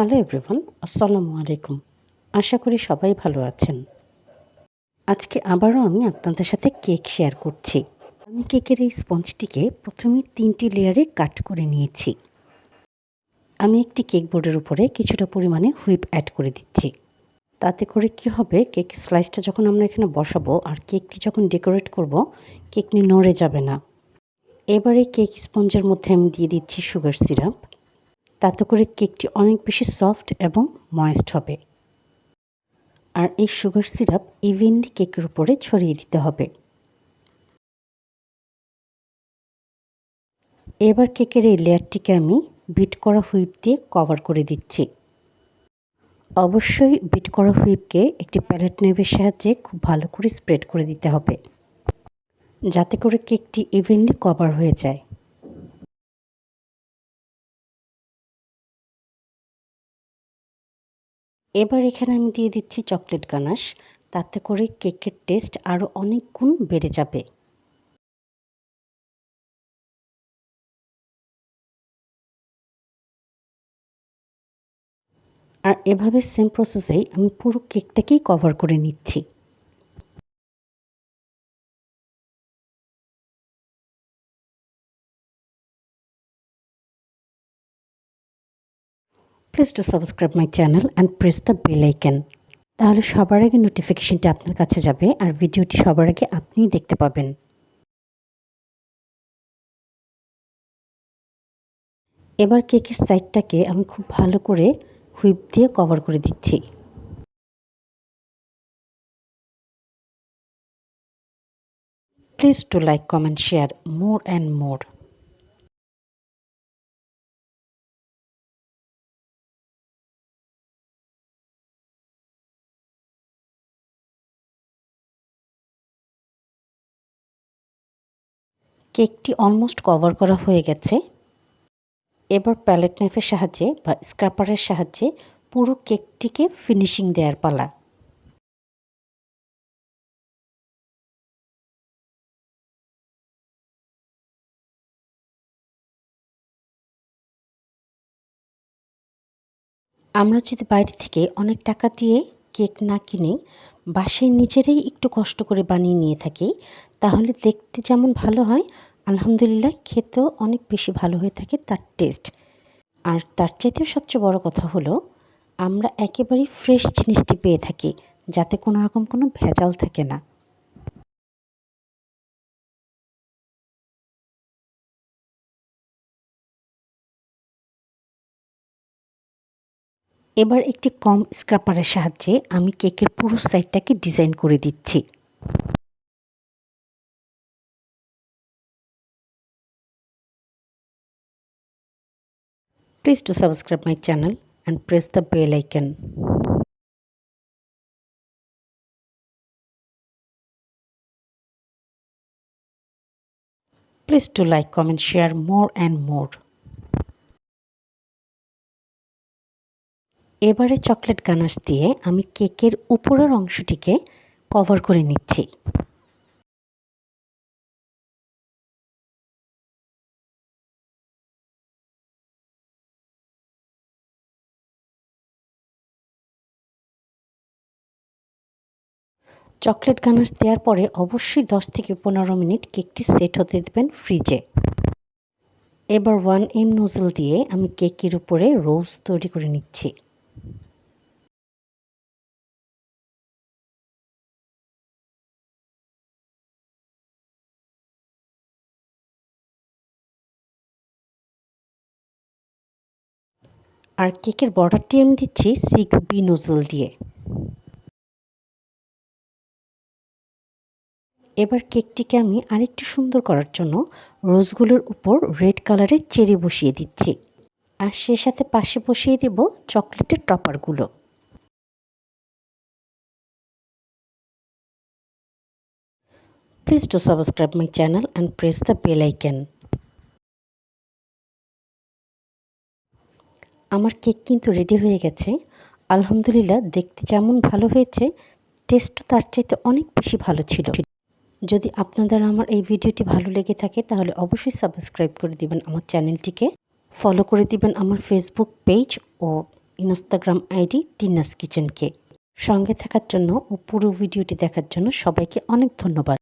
Hello everyone আসসালামু আলাইকুম আশা করি সবাই ভালো আছেন। আজকে আবারও আমি আপনাদের সাথে কেক শেয়ার করছি। আমি কেকের এই স্পঞ্জটিকে প্রথমে তিনটি লেয়ারে কাট করে নিয়েছি। আমি একটি কেক বোর্ডের উপরে কিছুটা পরিমাণে হুইপ অ্যাড করে দিচ্ছি। তাতে করে কি হবে, কেক স্লাইসটা যখন আমরা এখানে বসাবো আর কেকটি যখন ডেকোরেট করব কেকটি নড়ে যাবে না। এবারে কেক স্পঞ্জের মধ্যে আমি দিয়ে দিচ্ছি সুগার সিরাপ। তাতে করে কেকটি অনেক বেশি সফট এবং ময়েস্ট হবে। আর এই সুগার সিরাপ ইভেনলি কেকের উপরে ছড়িয়ে দিতে হবে। এবার কেকের এই লেয়ারটিকে আমি বিট করা হুইপ দিয়ে কভার করে দিচ্ছি। অবশ্যই বিট করা হুইপকে একটি প্যালেট নেভের সাহায্যে খুব ভালো করে স্প্রেড করে দিতে হবে। যাতে করে কেকটি ইভেনলি কভার হয়ে যায়। এবার এখানে আমি দিয়ে দিচ্ছি চকলেট গানাশ। তাতে করে কেকের টেস্ট আরও অনেক গুণ বেড়ে যাবে। আর এভাবে সেম প্রসেসেই আমি পুরো কেকটাকেই কভার করে নিচ্ছি। Please to subscribe my channel and press the bell icon তাহলে সবার আগে নোটিফিকেশনটি আপনার কাছে যাবে আর ভিডিওটি সবার আগে আপনিই দেখতে পাবেন। এবার কেকের সাইডটাকে আমি খুব ভালো করে হুইপ দিয়ে কভার করে দিচ্ছি। Please to like comment share more and more কেকটি almost cover করা হয়ে গেছে। এবার প্যালেট নাইফের সাহায্যে বা স্ক্র্যাপারের সাহায্যে পুরো কেকটিকে ফিনিশিং দেওয়ার পালা। আমরা যদি বাইরে থেকে অনেক টাকা দিয়ে কেক না কিনে বাসায় নিজেরাই একটু কষ্ট করে বানিয়ে নিয়ে থাকি, তাহলে দেখতে যেমন ভালো হয়, আলহামদুলিল্লাহ খেতেও অনেক বেশি ভালো হয়ে থাকে তার টেস্ট আর তার চাইতেও সবচেয়ে বড় কথা হলো, আমরা একেবারেই ফ্রেশ জিনিসটি পেয়ে থাকি, যাতে কোনো রকম কোনো ভেজাল থাকে না। এবার একটি কম স্ক্রাপারের সাহায্যে আমি কেকের পুরো সাইডটাকে ডিজাইন করে দিচ্ছি। Please to subscribe my channel and press the bell icon please to like comment share more and more এবারে চকলেট গানাশ দিয়ে আমি কেকের উপরের অংশটিকে কভার করে নিচ্ছি। চকলেট গানাশ দেওয়ার পরে অবশ্যই দশ থেকে পনেরো মিনিট কেকটি সেট হতে দেবেন ফ্রিজে। এবার ওয়ান এম নোজল দিয়ে আমি কেকের উপরে রোজ তৈরি করে নিচ্ছি। আর কেকের বর্ডারটি আমি দিচ্ছি সিক্স বি নোজল দিয়ে। এবার কেকটিকে আমি আরেকটু সুন্দর করার জন্য রোজগুলোর উপর রেড কালারের চেরি বসিয়ে দিচ্ছি। আর সে সাথে পাশে বসিয়ে দেব চকলেটের টপারগুলো। Please to subscribe my channel and press the bell icon আমার কেক কিন্তু রেডি হয়ে গেছে। আলহামদুলিল্লাহ দেখতে যেমন ভালো হয়েছে টেস্টও তার চাইতে অনেক বেশি ভালো ছিল। যদি আপনাদের আমার এই ভিডিওটি ভালো লেগে থাকে তাহলে অবশ্যই সাবস্ক্রাইব করে দিবেন আমার চ্যানেলটিকে ফলো করে দিবেন আমার ফেসবুক পেজ ও ইনস্টাগ্রাম আইডি তিনাস কিচেনকে। সঙ্গে থাকার জন্য ও পুরো ভিডিওটি দেখার জন্য সবাইকে অনেক ধন্যবাদ।